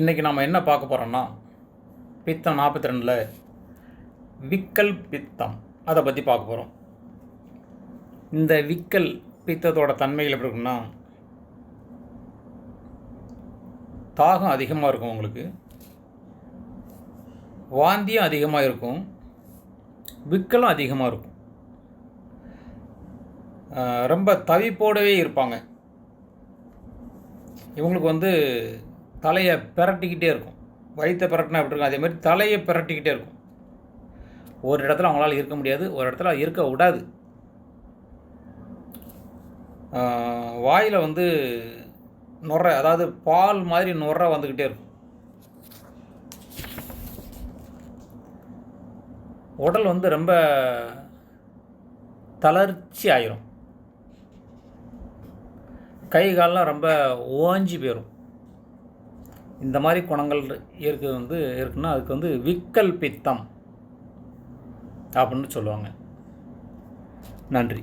இன்றைக்கி நம்ம என்ன பார்க்க போகிறோன்னா பித்தம் நாற்பத்தி ரெண்டில் விக்கல் பித்தம். அதை பற்றி பார்க்க போகிறோம் இந்த விக்கல் பித்தத்தோட தன்மைகள் எப்படி இருக்குன்னா தாகம் அதிகமாக இருக்கும் உங்களுக்கு. வாந்தியும் அதிகமாக இருக்கும். விக்கலும் அதிகமாக இருக்கும். ரொம்ப தவிப்போடவே இருப்பாங்க. இவங்களுக்கு வந்து தலையை பிரட்டிக்கிட்டே இருக்கும். வயிற்றை பிரட்டினா எப்படி இருக்கும்? அதே மாதிரி தலையை பிரட்டிக்கிட்டே இருக்கும். ஒரு இடத்துல அவங்களால இருக்க முடியாது ஒரு இடத்துல இருக்க விடாது. வாயில் வந்து நுரை அதாவது பால் மாதிரி நுரை வந்துக்கிட்டே இருக்கும். உடல் வந்து ரொம்ப தளர்ச்சி ஆயிரும். கை கால்லாம் ரொம்ப ஓஞ்சி போயிடும் இந்த மாதிரி குணங்கள் இருக்குது வந்து இருக்குன்னா அதுக்கு வந்து விக்கல் பித்தம் அப்படின்னு சொல்லுவாங்க. நன்றி.